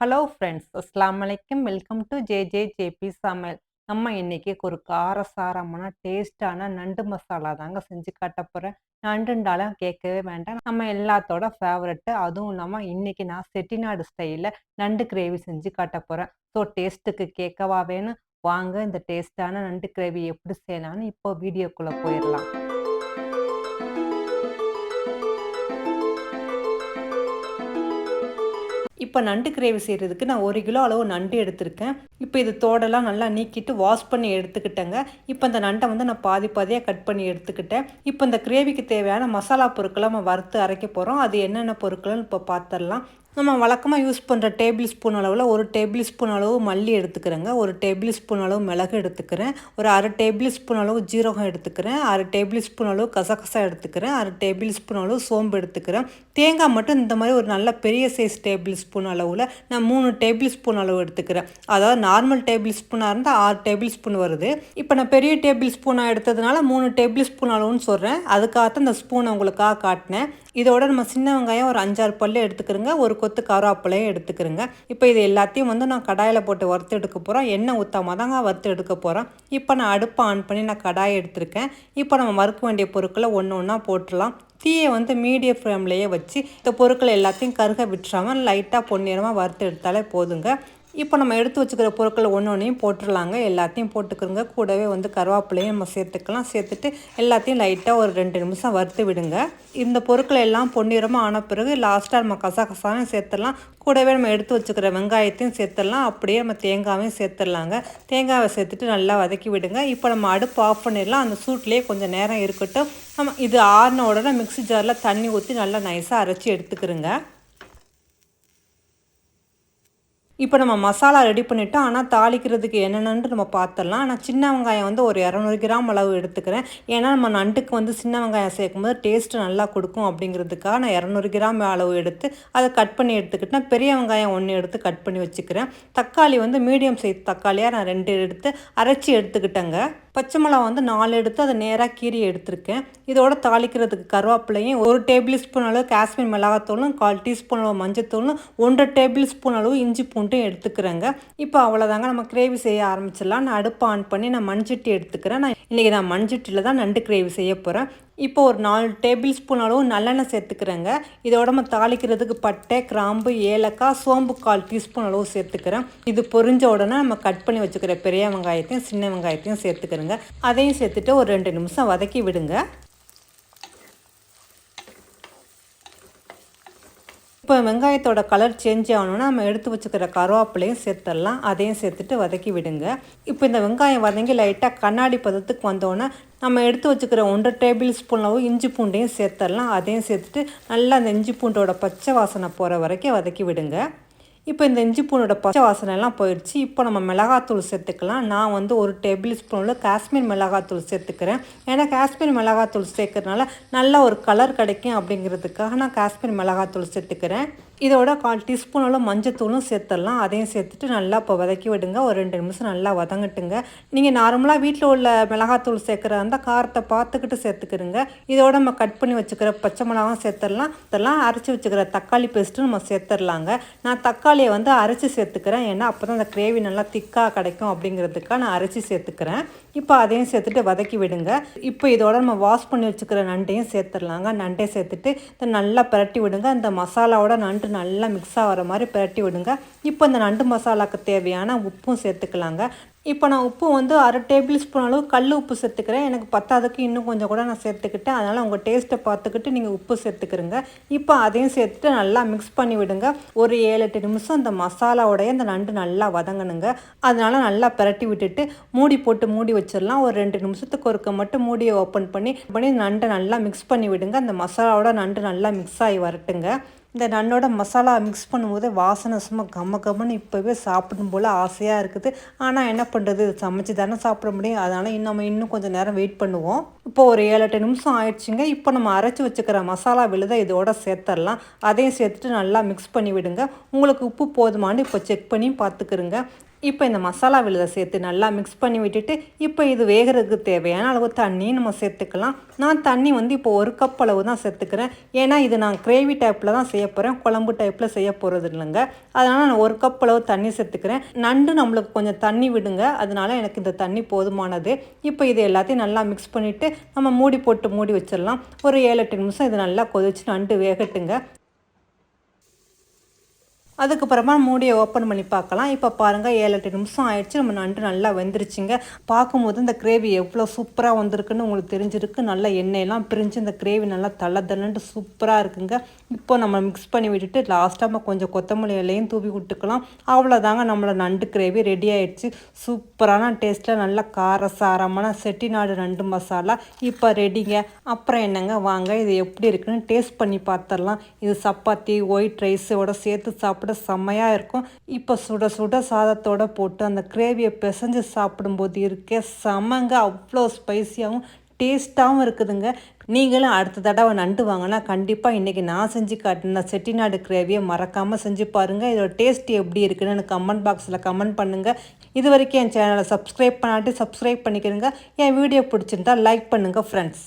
Hello friends அஸ்லாம் வலைக்கம் welcome to J J JP சமையல் நம்ம இன்னைக்கு ஒரு காரசாரமான டேஸ்டான நண்டு மசாலா தாங்க செஞ்சு காட்ட போகிறேன் நண்டுண்டாலும் கேட்கவே வேண்டாம். நம்ம எல்லாத்தோட ஃபேவரெட்டு அதுவும் இல்லாமல் இன்னைக்கு நான் செட்டிநாடு ஸ்டைலில் நண்டு கிரேவி செஞ்சு காட்ட போகிறேன் ஸோ டேஸ்ட்டுக்கு கேட்கவா வேணும்? வாங்க இந்த டேஸ்டான நண்டு கிரேவி எப்படி செய்யலாம்னு இப்போ வீடியோக்குள்ளே போயிடலாம். இப்போ நண்டு கிரேவி செய்கிறதுக்கு நான் ஒரு கிலோ அளவு நண்டு எடுத்திருக்கேன். இப்போ இது தோடெல்லாம் நல்லா நீக்கிட்டு வாஷ் பண்ணி எடுத்துக்கிட்டேங்க. இப்போ இந்த நண்டை வந்து நான் பாதி பாதியாக கட் பண்ணி எடுத்துக்கிட்டேன். இப்போ இந்த கிரேவிக்கு தேவையான மசாலா பொருட்களை நம்ம வறுத்து அரைக்க போகிறோம் அது என்னென்ன பொருட்கள்னு இப்போ பார்த்துடலாம். நம்ம வழக்கமாக யூஸ் பண்ணுற டேபிள் ஸ்பூன் அளவில் ஒரு டேபிள் ஸ்பூன் அளவு மல்லி எடுத்துக்கிறேங்க. ஒரு டேபிள் ஸ்பூன் அளவு மிளகு எடுத்துக்கிறேன். ஒரு அரை டேபிள் ஸ்பூன் அளவு ஜீரகம் எடுத்துக்கிறேன். அரை டேபிள் ஸ்பூன் அளவு கசகசா எடுத்துக்கிறேன். அரை டேபிள் ஸ்பூன் அளவு சோம்பு எடுத்துக்கிறேன். தேங்காய் மட்டும் இந்த மாதிரி ஒரு நல்ல பெரிய சைஸ் டேபிள் ஸ்பூன் அளவில் நான் மூணு டேபிள் ஸ்பூன் அளவு எடுத்துக்கிறேன். அதாவது நார்மல் டேபிள் ஸ்பூனாக இருந்தால் ஆறு டேபிள் ஸ்பூன் வருது. இப்போ நான் பெரிய டேபிள் ஸ்பூனாக எடுத்ததுனால மூணு டேபிள் ஸ்பூன் அளவுன்னு சொல்கிறேன் அதுக்காகத்தான் இந்த ஸ்பூனை உங்களுக்காக காட்டினேன். இதோட நம்ம சின்ன வெங்காயம் ஒரு அஞ்சாறு பல்லு எடுத்துக்கிறோங்க ஒரு கொத்து கருவேப்பிலையும் எடுத்துக்கிறோங்க. இப்போ இது எல்லாத்தையும் வந்து நான் கடாயில் போட்டு வறுத்து எடுக்க போகிறோம் எண்ணெய் ஊற்றாம தாங்க வறுத்து எடுக்க போகிறோம் இப்போ நான் அடுப்பை ஆன் பண்ணி நான் கடாயை எடுத்திருக்கேன். இப்போ நம்ம மறுக்க வேண்டிய பொருட்களை ஒன்று ஒன்றா போட்டுடலாம். தீயை வந்து மீடியம் ஃப்ளேம்லேயே வச்சு இந்த பொருட்கள் எல்லாத்தையும் கருக விட்டுறாமல் லைட்டாக பொன்னிறமாக வறுத்து எடுத்தாலே போதுங்க. இப்போ நம்ம எடுத்து வச்சுக்கிற பொருட்கள் ஒன்று ஒன்றையும் போட்டுடலாங்க. எல்லாத்தையும் போட்டுக்கிறோங்க. கூடவே வந்து கருவேப்பிலையும் நம்ம சேர்த்துக்கலாம். சேர்த்துட்டு எல்லாத்தையும் லைட்டாக ஒரு ரெண்டு நிமிஷம் வறுத்து விடுங்க. இந்த பொருட்கள் எல்லாம் பொன்னிறமாக ஆன பிறகு லாஸ்ட்டாக நம்ம கசாகசாவையும் சேர்த்துடலாம். கூடவே நம்ம எடுத்து வச்சுக்கிற வெங்காயத்தையும் சேர்த்துடலாம். அப்படியே நம்ம தேங்காயும் சேர்த்துடலாங்க. தேங்காவை சேர்த்துட்டு நல்லா வதக்கி விடுங்க. இப்போ நம்ம அடுப்பு ஆஃப் பண்ணிடலாம். அந்த சூட்லேயே கொஞ்சம் நேரம் இருக்கட்டும். நம்ம இது ஆறின உடனே மிக்ஸி ஜாரில் தண்ணி ஊற்றி நல்லா நைஸாக அரைச்சி எடுத்துக்கிறோங்க. இப்போ நம்ம மசாலா ரெடி பண்ணிவிட்டோம் ஆனால் தாளிக்கிறதுக்கு என்னென்னு நம்ம பார்த்துடலாம் ஆனால் சின்ன வெங்காயம் வந்து ஒரு இரநூறு கிராம் அளவு எடுத்துக்கிறேன். ஏன்னா நம்ம நண்டுக்கு வந்து சின்ன வெங்காயம் சேர்க்கும் போது டேஸ்ட்டு நல்லா கொடுக்கும் அப்படிங்கிறதுக்காக நான் இரநூறு கிராம் அளவு எடுத்து அதை கட் பண்ணி எடுத்துக்கிட்டேன். பெரிய வெங்காயம் ஒன்று எடுத்து கட் பண்ணி வச்சுக்கிறேன். தக்காளி வந்து மீடியம் சைஸ் தக்காளியாக நான் ரெண்டு எடுத்து அரைச்சி எடுத்துக்கிட்டேங்க. பச்சை மிளகா வந்து நாலு எடுத்து அதை நேராக கீரி எடுத்திருக்கேன். இதோட தாளிக்கிறதுக்கு கருவேப்பிலையும் ஒரு டேபிள் ஸ்பூன் அளவு காஷ்மீர் மிளகாத்தூளும் கால் டீஸ்பூன் அளவு மஞ்சத்தூளும் ஒன்றரை டேபிள் ஸ்பூன் அளவு இஞ்சி பூண்டும் எடுத்துக்கிறேங்க. இப்போ அவ்வளோதாங்க நம்ம கிரேவி செய்ய ஆரம்பிச்சிடலாம். நான் அடுப்பு ஆன் பண்ணி நான் மண்சட்டி எடுத்துக்கிறேன். நான் இன்றைக்கி நான் மண்சட்டியில் தான் நண்டு கிரேவி செய்ய போகிறேன் இப்போ ஒரு நாலு டேபிள் ஸ்பூன் அளவு நல்லெண்ணெய் சேர்த்துக்கிறேங்க. இதோட நம்ம தாளிக்கிறதுக்கு பட்டை கிராம்பு ஏலக்காய் சோம்பு கால் டீஸ்பூன் அளவு சேர்த்துக்கிறேன். இது பொரிஞ்ச உடனே நம்ம கட் பண்ணி வச்சுக்கிற பெரிய வெங்காயத்தையும் சின்ன வெங்காயத்தையும் சேர்த்துக்கிறேங்க. அதையும் சேர்த்துட்டு ஒரு ரெண்டு நிமிஷம் வதக்கி விடுங்க. இப்போ வெங்காயத்தோட கலர் சேஞ்ச் ஆகணும்னா நம்ம எடுத்து வச்சுக்கிற கருவேப்பிலையும் சேர்த்துடலாம். அதையும் சேர்த்துட்டு வதக்கி விடுங்க. இப்போ இந்த வெங்காயம் வதங்கி லைட்டாக கண்ணாடி பதத்துக்கு வந்தோன்னே நம்ம எடுத்து வச்சுக்கிற ஒன்றரை டேபிள் ஸ்பூன் அளவு இஞ்சி பூண்டையும் சேர்த்துடலாம். அதையும் சேர்த்துட்டு நல்லா அந்த இஞ்சி பூண்டோட பச்சை வாசனை போகிற வரைக்கும் வதக்கி விடுங்க. இப்போ இந்த இஞ்சி பூனோட பச்சை வாசனைலாம் போயிடுச்சு. இப்போ நம்ம மிளகாத்தூள் சேர்த்துக்கலாம். நான் வந்து ஒரு டேபிள் ஸ்பூனில் காஷ்மீர் மிளகாத்தூள் சேர்த்துக்கிறேன். ஏன்னா காஷ்மீர் மிளகாத்தூள் சேர்க்கறதுனால நல்ல ஒரு கலர் கிடைக்கும் அப்படிங்கிறதுக்காக நான் காஷ்மீர் மிளகாத்தூள் சேர்த்துக்கிறேன். இதோட கால் டீஸ்பூன் மஞ்சத்தூளும் சேர்த்துடலாம். அதையும் சேர்த்துட்டு நல்லா இப்போ வதக்கி விடுங்க. ஒரு ரெண்டு நிமிஷம் நல்லா வதங்கட்டுங்க. நீங்கள் நார்மலாக வீட்டில் உள்ள மிளகாத்தூள் சேர்க்குற அந்த காரத்தை பார்த்துக்கிட்டு சேர்த்துக்கிறங்க இதோட நம்ம கட் பண்ணி வச்சுக்கிற பச்சை மிளகாவும் சேர்த்துடலாம். இதெல்லாம் அரைச்சி வச்சுக்கிற தக்காளி பேஸ்ட்டு நம்ம சேர்த்துடலாங்க. நான் தக்காளியை வந்து அரைச்சி சேர்த்துக்கிறேன். ஏன்னா அப்போ தான் அந்த கிரேவி நல்லா திக்காக கிடைக்கும் அப்படிங்கிறதுக்காக நான் அரைச்சி சேர்த்துக்கிறேன். இப்போ அதையும் சேர்த்துட்டு வதக்கி விடுங்க. இப்போ இதோட நம்ம வாஷ் பண்ணி வச்சுக்கிற நண்டையும் சேர்த்துடலாங்க. நண்டையும் சேர்த்துட்டு இதை நல்லா பரட்டி விடுங்க. அந்த மசாலாவோட நண்டு நல்லா மிக்ஸ் ஆகிற மாதிரி பிரட்டி விடுங்க. இப்போ இந்த நண்டு மசாலாவுக்கு தேவையான உப்பும் சேர்த்துக்கலாங்க. இப்போ நான் உப்பு வந்து அரை டேபிள் ஸ்பூன் அளவு கல் உப்பு சேர்த்துக்கிறேன். எனக்கு பத்தாததுக்கு இன்னும் கொஞ்சம் கூட நான் சேர்த்துக்கிட்டேன். அதனால் உங்கள் டேஸ்ட்டை பார்த்துக்கிட்டு நீங்கள் உப்பு சேர்த்துக்கிறங்க. இப்போ அதையும் சேர்த்துட்டு நல்லா மிக்ஸ் பண்ணி விடுங்க. ஒரு ஏழு எட்டு நிமிஷம் அந்த மசாலாவோடைய அந்த நண்டு நல்லா வதங்கணுங்க. அதனால் நல்லா பரட்டி விட்டுட்டு மூடி போட்டு மூடி வச்சிடலாம். ஒரு ரெண்டு நிமிஷத்துக்கு ஒருக்க மட்டும் மூடியை ஓப்பன் பண்ணி பண்ணி நண்டை நல்லா மிக்ஸ் பண்ணி விடுங்க. அந்த மசாலாவோட நண்டு நல்லா மிக்ஸ் ஆகி வரட்டுங்க. இந்த நன்னோட மசாலா மிக்ஸ் பண்ணும்போது வாசனை சும்மா கம்ம கம்மன்னு இப்போவே சாப்பிடும் போல் ஆசையாக இருக்குது. ஆனால் என்ன பண்ணுறது சமைச்சு தானே சாப்பிட முடியும். அதனால் இன்னும் நம்ம இன்னும் கொஞ்சம் நேரம் வெயிட் பண்ணுவோம். இப்போ ஒரு ஏழு எட்டு நிமிஷம் ஆயிடுச்சுங்க. இப்போ நம்ம அரைச்சி வச்சுக்கிற மசாலா விழுத இதோட சேர்த்துடலாம் அதையும் சேர்த்துட்டு நல்லா மிக்ஸ் பண்ணி விடுங்க. உங்களுக்கு உப்பு போதுமானு இப்போ செக் பண்ணி பார்த்துக்கிறங்க இப்போ இந்த மசாலா விழுதை சேர்த்து நல்லா மிக்ஸ் பண்ணி விட்டுட்டு இப்போ இது வேகிறதுக்கு தேவையான அளவு தண்ணியும் நம்ம சேர்த்துக்கலாம். நான் தண்ணி வந்து இப்போ ஒரு கப் அளவு தான் சேர்த்துக்கிறேன். ஏன்னா இது நான் கிரேவி டைப்பில் தான் செய்ய போகிறேன் குழம்பு டைப்பில் செய்ய போகிறது இல்லைங்க. அதனால் நான் ஒரு கப் அளவு தண்ணி சேர்த்துக்கிறேன். நண்டு நம்மளுக்கு கொஞ்சம் தண்ணி விடுங்க. அதனால எனக்கு இந்த தண்ணி போதுமானது. இப்போ இது எல்லாத்தையும் நல்லா மிக்ஸ் பண்ணிவிட்டு நம்ம மூடி போட்டு மூடி வச்சிடலாம். ஒரு ஏழு எட்டு நிமிஷம் இது நல்லா கொதிச்சு நண்டு வேகட்டுங்க. அதுக்கப்புறமா மூடியை ஓப்பன் பண்ணி பார்க்கலாம். இப்போ பாருங்கள் ஏழு எட்டு நிமிஷம் ஆயிடுச்சு. நம்ம நண்டு நல்லா வெந்துருச்சுங்க. பார்க்கும்போது இந்த கிரேவி எவ்வளோ சூப்பராக வந்திருக்குன்னு உங்களுக்கு தெரிஞ்சிருக்கு. நல்லா எண்ணெயெல்லாம் பிரிஞ்சு இந்த கிரேவி நல்லா தள்ள தள்ளன்ட்டு சூப்பராக இருக்குங்க. இப்போ நம்ம மிக்ஸ் பண்ணி விட்டுட்டு லாஸ்ட்டாக நம்ம கொஞ்சம் கொத்தமல்லி இலையும் தூவி விட்டுக்கலாம். அவ்வளோதாங்க நம்மளோட நண்டு கிரேவி ரெடி ஆயிடுச்சு. சூப்பரான டேஸ்ட்டில் நல்லா காரசாரமான செட்டிநாடு நண்டு மசாலா இப்போ ரெடிங்க அப்புறம் என்னங்க வாங்க இது எப்படி இருக்குன்னு டேஸ்ட் பண்ணி பார்த்துடலாம். இது சப்பாத்தி ஒயிட் ரைஸோட சேர்த்து சாப்பிட செம்மையாக இருக்கும். இப்போ சுட சுட சாதத்தோட போட்டு அந்த கிரேவியை பிசைஞ்சு சாப்பிடும்போது இருக்கே செமங்க அவ்வளோ ஸ்பைசியாகவும் டேஸ்ட்டாகவும் இருக்குதுங்க. நீங்களும் அடுத்த தடவை நண்டு வாங்கினா கண்டிப்பாக இன்றைக்கி நான் செஞ்சு காட்டின செட்டிநாடு கிரேவியை மறக்காமல் செஞ்சு பாருங்கள் இதோட டேஸ்ட் எப்படி இருக்குன்னு எனக்கு கமெண்ட் பாக்ஸில் கமெண்ட் பண்ணுங்கள் இது வரைக்கும் என் சேனலை சப்ஸ்கிரைப் பண்ணாட்டி சப்ஸ்கிரைப் பண்ணிக்கிறேங்க என் வீடியோ பிடிச்சிருந்தா லைக் பண்ணுங்கள் ஃப்ரெண்ட்ஸ்